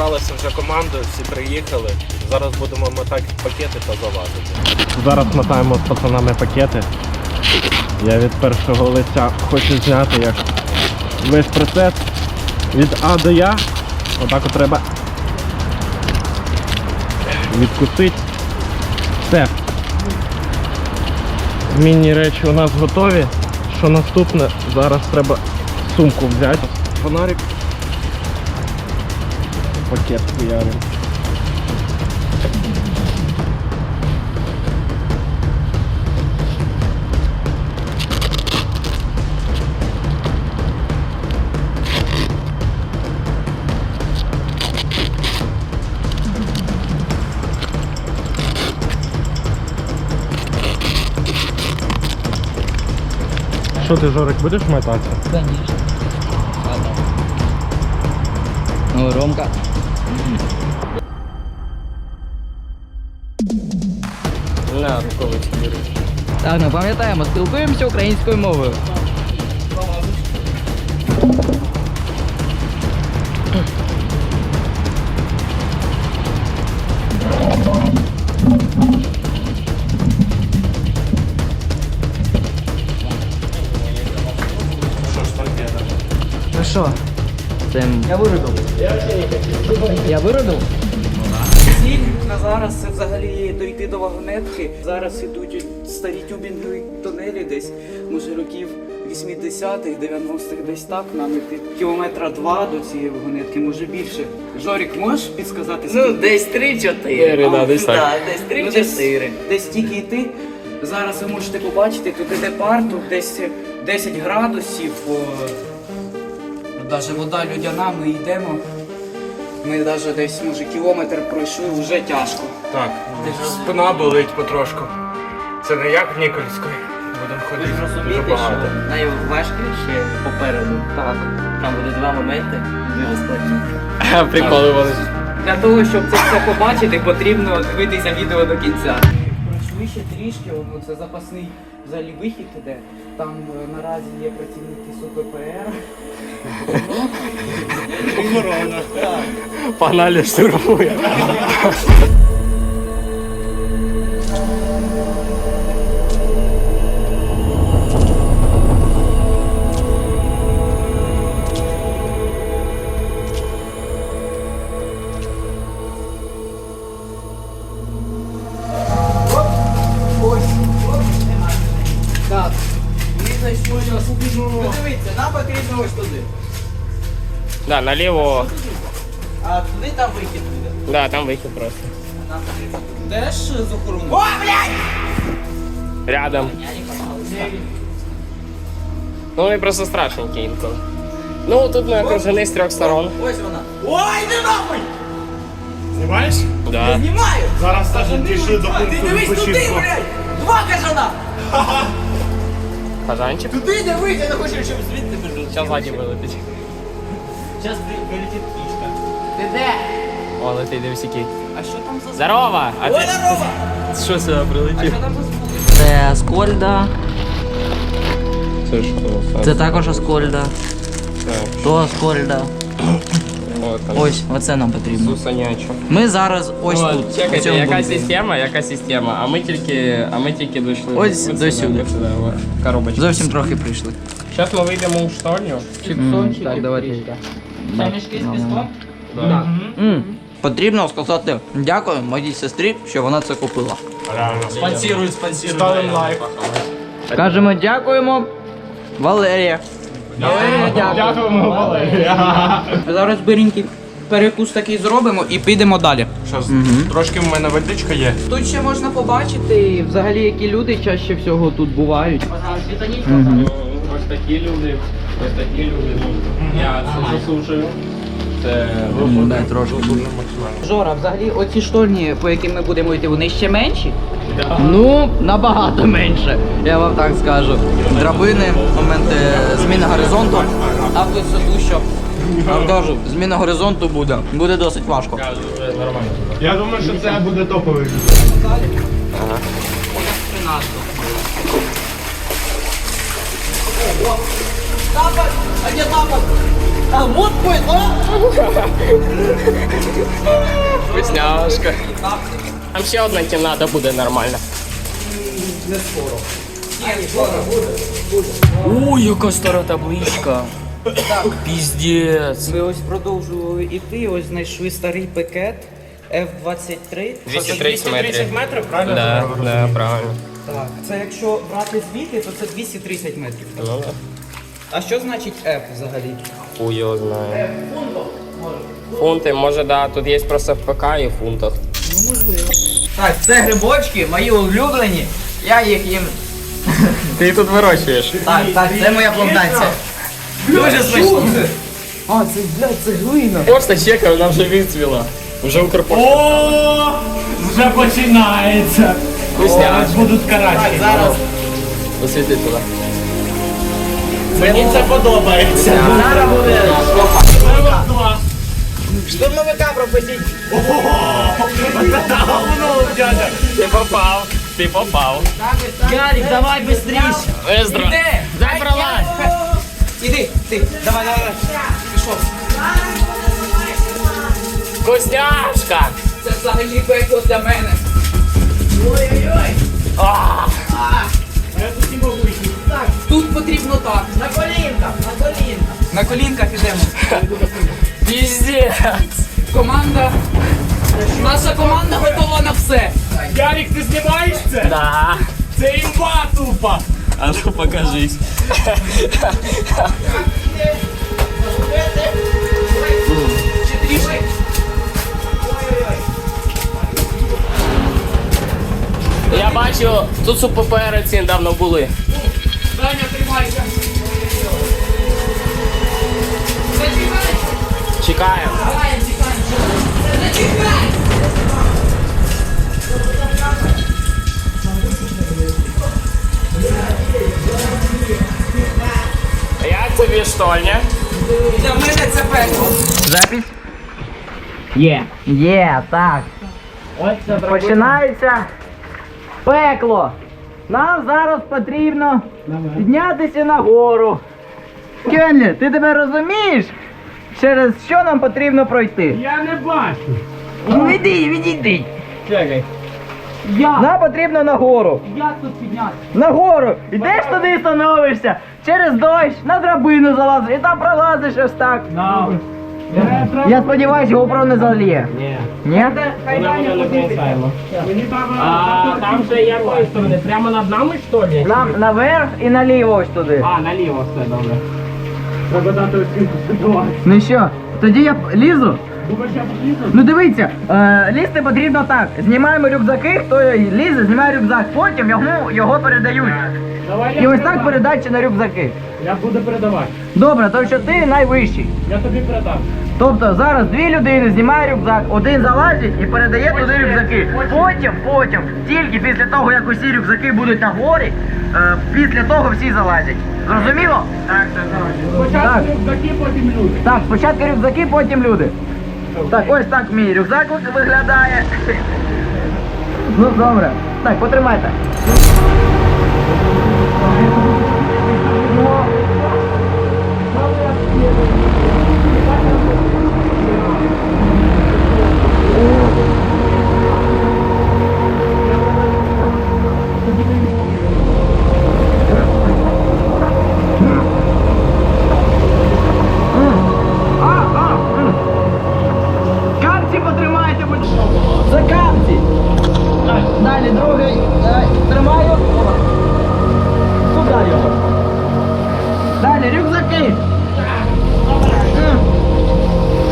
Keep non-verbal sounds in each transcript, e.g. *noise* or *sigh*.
Зібралися вже командою, всі приїхали. Зараз будемо мотати пакети та залазити. Зараз мотаємо з пацанами пакети. Я від першого лиця хочу зняти як весь процес від А до Я. Отак от треба відкусити. Все. Змінні речі у нас готові. Що наступне? Зараз треба сумку взяти. Фонарик. Пакет хуярим. Що ти, Жорик, будеш мотатися? Конечно. Ну, Ромка. На, рукавички бери. Так, ну пам'ятаємо, спілкуємося українською мовою. Що ж таке? Ну що? Це... Я виробив. Я виробив? Ціль на зараз це взагалі дойти до вагонетки. Зараз ідуть старі тюбінгові тунелі десь, може років 80-х, 90-х, десь так, нам іти кілометра два до цієї вагонетки, може більше. Жорік, можеш підсказати? Ну, десь 3-4. Чотири, да, десь так. Да, десь Ну, десь, 3-4. десь тільки йти. Зараз ви можете побачити, тут іде пар, тут десь 10 градусів. Даже вода людяна, ми йдемо. Ми навіть десь, може, кілометр пройшли, вже тяжко. Так, спина болить потрошку. Це не як в Нікольської. Будемо Ви ходити дуже розумієте, багато. що найважче попереду. Так. Там буде два моменти, дуже складні. Приколи вони. Для того, щоб це все побачити, потрібно дивитися відео до кінця. Пройшли ще трішки, ну, це запасний взагалі вихід іде. Там е, наразі є працівники СУППР. Погнали штурмує. нам потрібно ось туди. Да, наліво. А туди там вихід буде. Да, там вихід просто. Нам потрібно. Де ж з охорони? О, Рядом. Ну вони просто страшненькі інколи. Ну тут ми окружені з трьох сторон. Ось вона. Ой, не нахуй! Знімаєш? Да. Знімаю! Зараз теж дійшли до Ти пункту дивись туди, відпочинку. блядь! Два кажана! Фазанчик. Туди дивись, я не хочу, щоб звідти Зараз ззаді вилетить. Зараз вилетить кішка. Ти де? О, летить, дивись який. А що там за Здорово! А ти здорово! що сюди А прилетів? там за звук? Це Аскольда. Це що? Це також Аскольда. То Аскольда. Ось, оце нам потрібно. Сусанячо. Ми зараз ось тут. Чекайте, цьому яка система, яка система, а ми тільки, а ми тільки дійшли. Ось до сюди. Коробочка. Зовсім трохи прийшли. Зараз ми вийдемо у штольню. Чіпсончики. Так, давайте. Це мішки з піском? Да. М, Потрібно сказати дякую моїй сестрі, що вона це купила. Спонсирують, спонсирують. Ставимо лайк. Кажемо дякуємо, Валерія. Валерія. Дякуємо, Валерія. Зараз берінький перекус такий зробимо і підемо далі. Щас, трошки в мене водичка є. Тут ще можна побачити взагалі, які люди чаще всього тут бувають. Ось такі люди, ось такі люди. Ну, я це заслужую. Це Дай трошки. Жора, взагалі, оці штольні, по яким ми будемо йти, вони ще менші. Ну, набагато менше, я вам так скажу. Драбини, моменти зміни горизонту. А тут все що. Вам кажу, зміна горизонту буде. Буде досить важко. Я думаю, що це буде топовий. Ага. Тапок! А де тапок? А вот мой, Вкусняшка. Там ще одна кімната буде нормальна. Ой, яка стара табличка. Піздець. Ми ось продовжували іти, ось знайшли старий пакет F-23. 230 метрів. метрів, правильно? Да, да, правильно. Так, це якщо брати звідти, то це 230 метрів. Ну, да. А що значить F взагалі? Хуй його знає. Фунти, може, да, тут є просто в ПК і в фунтах. Ну можливо. Так, це грибочки, мої улюблені. Я їх їм. Ти тут вирощуєш. Так, так, це моя плантація. Дуже смачно. А, це, блядь, це глина. Просто чекай, вона вже відцвіла. Вже Укрпошта. О, вже починається. Вкусняшка. Будуть карати. Зараз. Освіти туди. Мені це подобається. Зараз буде. Два. Штурмовика пропустіть. Ти попав. Ти попав. Ярик, давай быстріше. Ездра. Дай пролазь. Іди, ти, давай, давай, давай. Пішов. Вкусняшка. Це взагалі пекло для мене. Тут потрібно так. На колінках, на колінках. На колінках ідемо. *laughs* Піздець. Команда. Наша команда готова на все. Ярик, ти знімаєш це? Да. Це імба тупа. А ну покажись. Я бачу, тут супопереці недавно були. Даня, Зачекай. Як тобі штольня? Для мене це пекло. Запись? Є. Є, так. Починається пекло. Нам зараз потрібно піднятися нагору. Кенлі, ти тебе розумієш? Через що нам потрібно пройти? Я не бачу. Ну іди, відійди. Чекай. Нам потрібно нагору. Як тут підняти? Нагору. Йдеш туди і становишся. Через дощ на драбину залазиш і там пролазиш ось так. Я сподіваюся, GoPro не заліє. Ні. Ні? Вона мене не бросаємо. А там же якої сторони? Прямо над нами, що ли? Нам наверх і наліво ось туди. А, наліво все добре. Треба оцінку ситуації. Ну що, тоді я лізу? Ну дивіться, е, лізти потрібно так. Знімаємо рюкзаки, хто лізе, знімає рюкзак, потім йому його передають. Давай І ось так передам. передача на рюкзаки. Я буду передавати. Добре, то що ти найвищий. Я тобі передам. Тобто зараз дві людини знімає рюкзак, один залазить і передає туди рюкзаки. Потім, потім, тільки після того, як усі рюкзаки будуть на горі, е, після того всі залазять. Зрозуміло? Так, Спочатку рюкзаки, потім люди. Так, спочатку рюкзаки, потім люди. Так, ось так мій рюкзак виглядає. Ну добре. Так, потримайте. Далі другий. Е, Тримаю. Сюди його. Далі рюкзаки.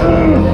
М.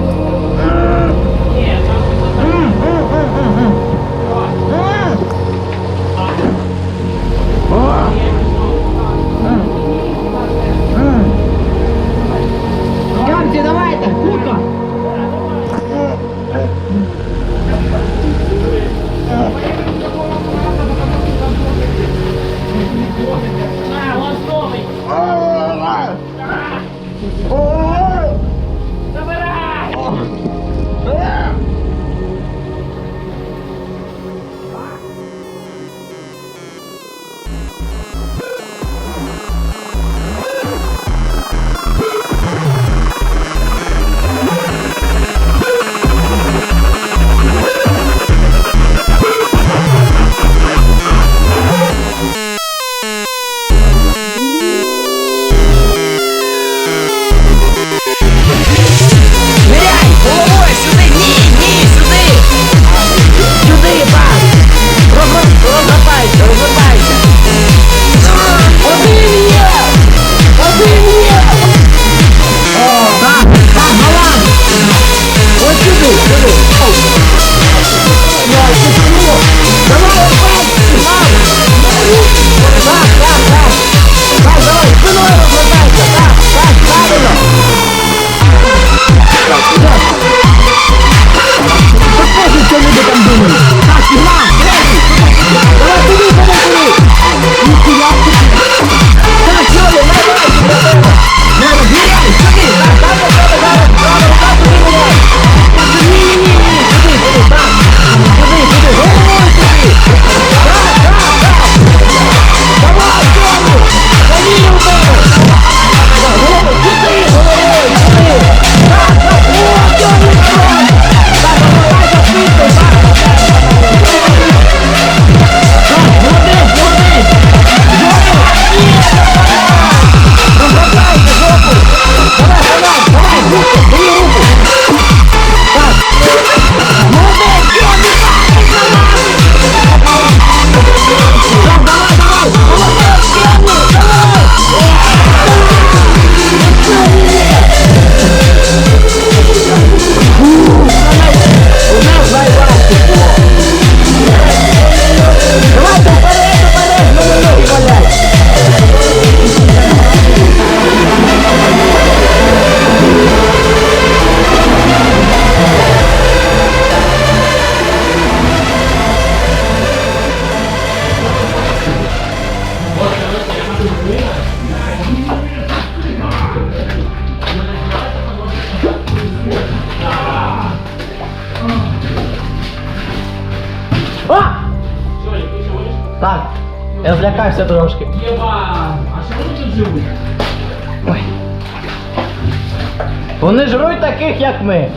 ми.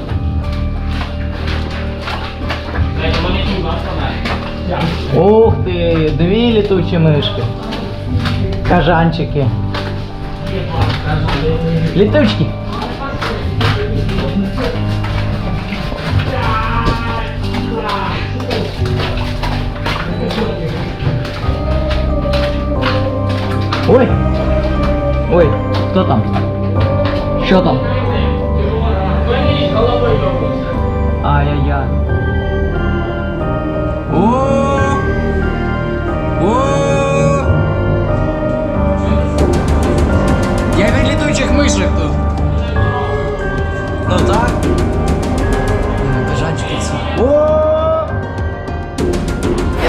Дайте мене тут наставляють. Ух ти, дві літучі мишки. Кажанчики. Літучки. Ой. Ой, хто там? Що там? Я від літучих мишок тут. Ну так. Кажанчики ці.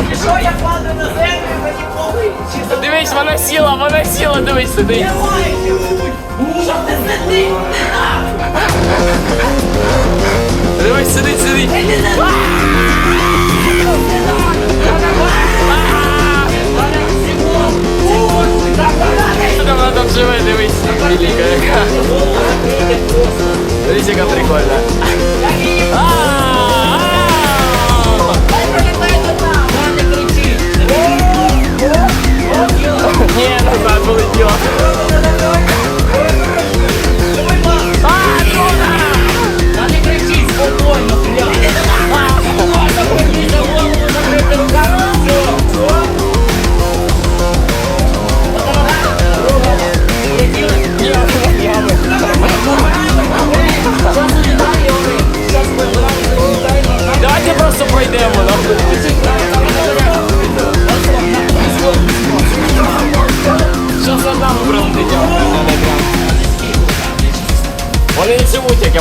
Якщо я падаю на землю, мені похуй. Чи за Дивись, вона сіла, вона сіла, дивись, сидить. Що ти сидиш? Дивись, сидить, сидить. Вона там живе, дивись, міленька яка. Дивись, яка.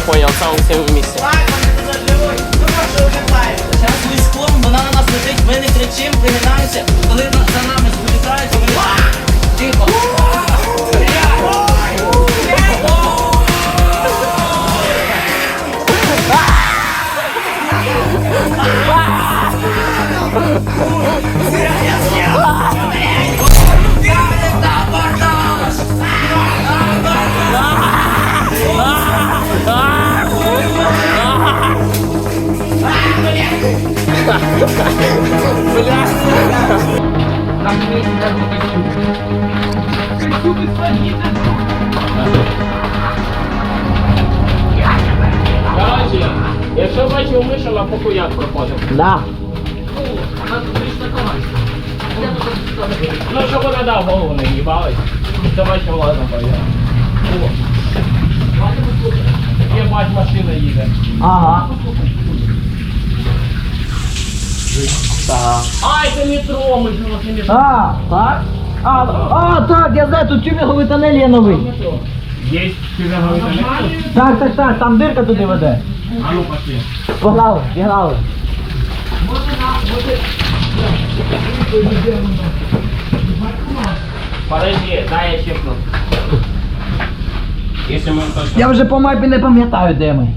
Понял, в самому вместе. Ми склом, вона на нас летить, ми не кричимо. Коли за нами вилітають, ми тихо. Короче, якщо бачив мишу, на похуяк проходимо. Да. Ну, щоб вона дав голову не їбалась. Давай ще ладно пойдем. Єбать, машина їде. Ага. Ай, це метро, ми ж у нас не метро. А, так? А, а, так, я знаю, тут тюбінговий тунель є новий. Є тюбінговий тунель? Так, так, так, там дирка туди веде. А ну пошли. Погнали, пігнали. Подожди, дай я чекну. Якщо ми точно... Я вже по мапі не пам'ятаю, де ми.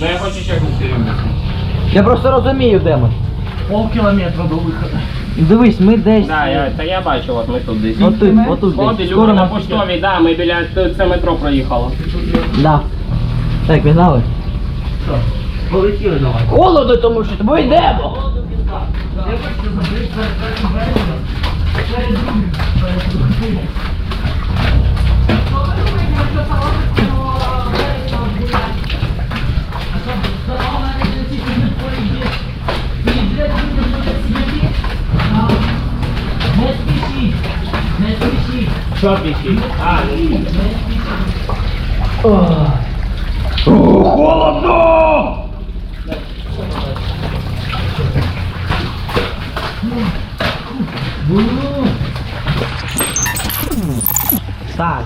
Ну я хочу чекнути рівно. Я просто розумію, де ми. Пол кілометра до виходу. Дивись, ми десь. Да, я, та я бачу, от ми тут десь. Отут, отут От десь. Скоро люди на ми- поштовій, да, ми біля це метро проїхало. Да. Так, пігнали. Полетіли давай. Холодно, тому що ми йдемо. Що пішли? А, Так,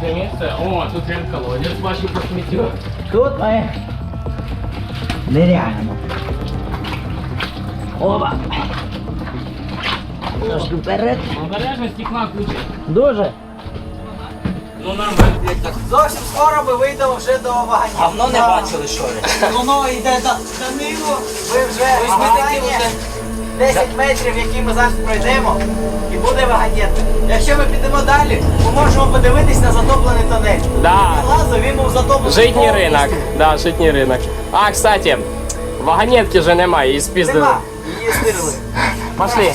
це місце. О, тут прям колодязь, бачу по сміттю. тут ми ниряємо. Оба. Трошки вперед. Обережно стекла куча. Дуже. Ну нам Зовсім скоро ми вийдемо вже до вагання. А воно не бачили, що ли? *laughs* Воно йде до Данилу. Ви вже Ось ми такі вже 10 метрів, які ми зараз пройдемо, і буде вагонетка. Якщо ми підемо далі, ми можемо подивитись на затоплений тонель. Да. Я лазив, він був затоплений. Житній ринок. Да, житній ринок. А, кстати, вагонетки же немає, її спіздили. Нема, її стирили. Пошли.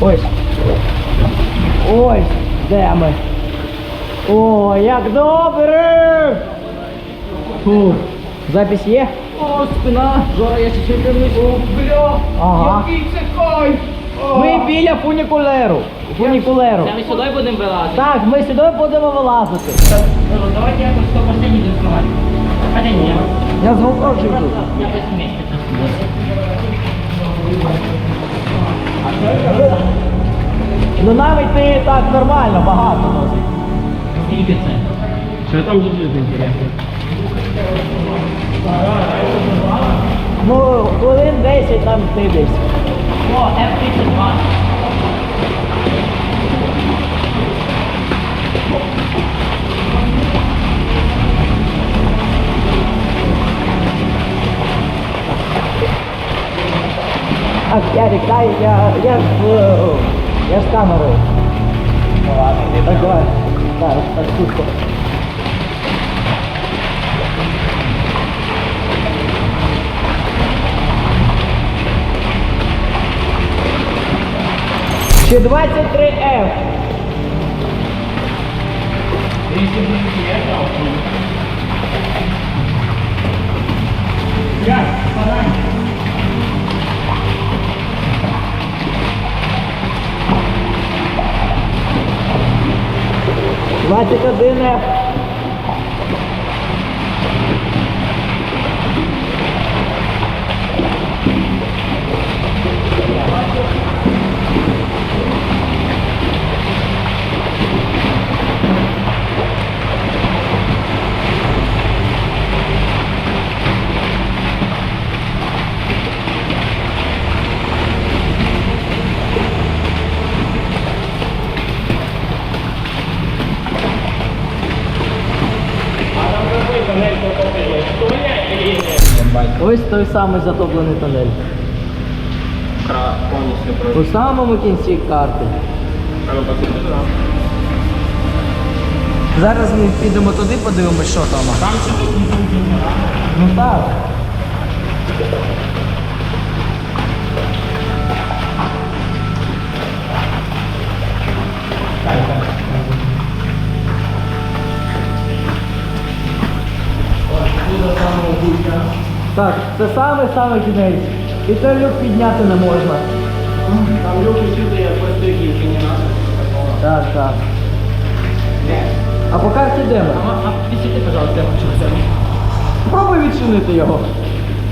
Ось. Ось, де ми. О, як добре! Фу. Запись є? О, спина! Жора, я ще вернусь. О, бля! Ага. Який це кайф! Ми біля фунікулеру. Фунікулеру. Ми сюди будемо вилазити. Так, ми сюди будемо вилазити. Давайте якось то последній відкривати. Хоча ні. Я з вместе. Ну нам йти так нормально, багато. Скільки це? Що там лежить інтересно? Ну, хвилин 10 нам йти десь. О, F-32. А, Ярик, дай, я, я з, е, я з камерою. Ну ладно, так давай. Так, так, швидко. Ще 23 F. Двадцять один F. Ось той самий затоплений тунель. У самому кінці карти. Зараз ми підемо туди, подивимось, що там. Там чи тут? Ну так. Так, це саме саме кінець. І той люк підняти не можна. Там люди сюди, просто гілки не надо. Так, так. А по карті де ми? А підсвіти, пожалуйста, я хочу взяти. Спробуй відчинити його.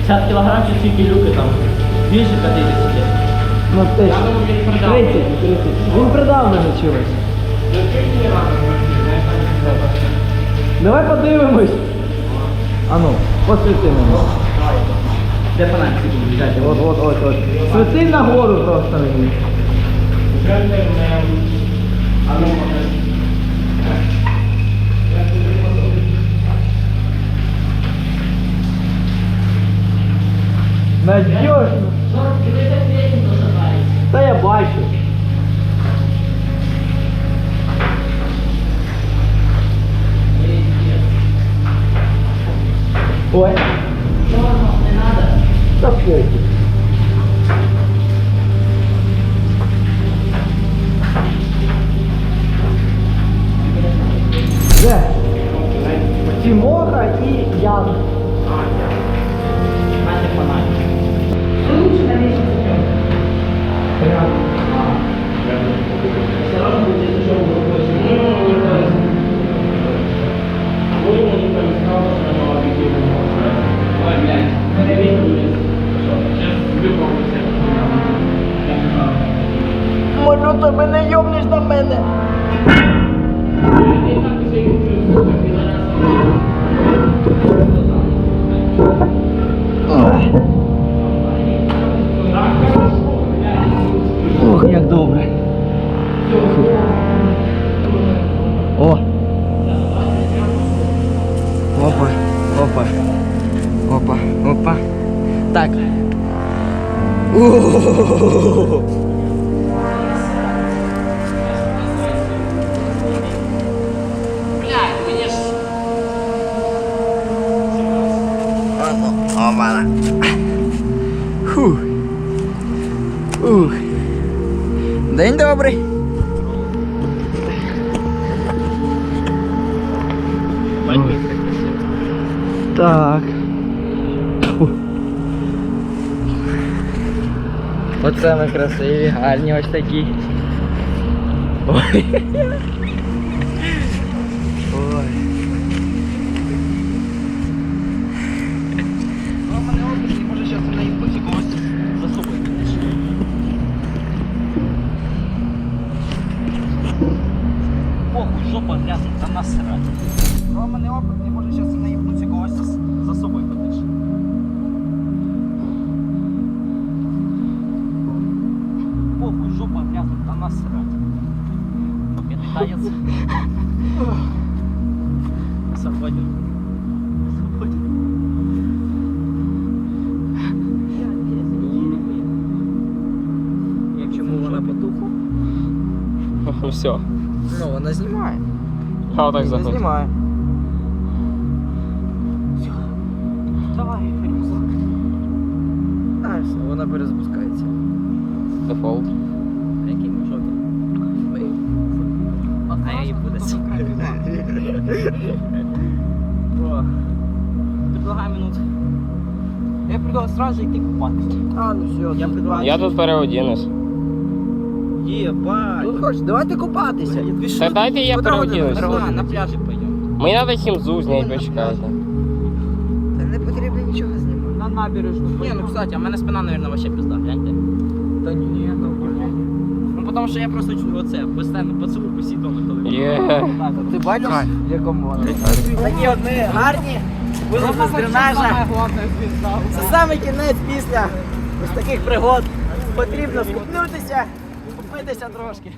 50 кілограм чи скільки люки там? Більше 50. Ну, те, Я думаю, він придав. 30, 30. Він придавлений чимось. Давай подивимось. А ну, посвіти мені. Де секунду взяти? От, от, от, от. Світи нагору просто мені. Молю тебе, не йомніш на мене. Ух. День добрий. Так. Фу. Оце ми красиві, гарні ось такі. Ой. насрать. Победный танец. Свободен. Свободен. Я чому вона потухла? *laughs* Все. Ну, вона знімає. А отак Не заходь. знімає. Давай, рюкзак. А, все, вона перезапускається. Дефолт. Предлагаю минут. Я предлагаю сразу йти купатися. А, ну все, Я предлагаю. Я тут переодінусь. Єбать. Тут хочеш, давайте купатися. Та дайте я переодінусь. Нормально, на пляжі пойдем. Мені треба хімзу зняти, почекайте. Та не потрібно нічого знімати. На набережну. Ні, ну кстати, а в мене спина, наверное, вообще пизда, гляньте. Та ні, нормально. Ну потому що я просто чую оце, постійно поцілунку всі дома, коли Є. Ти бачиш, в якому вони? Такі одні гарні, вилазимо з дренажа. Це саме кінець після ось таких пригод. Потрібно скупнутися, купитися трошки.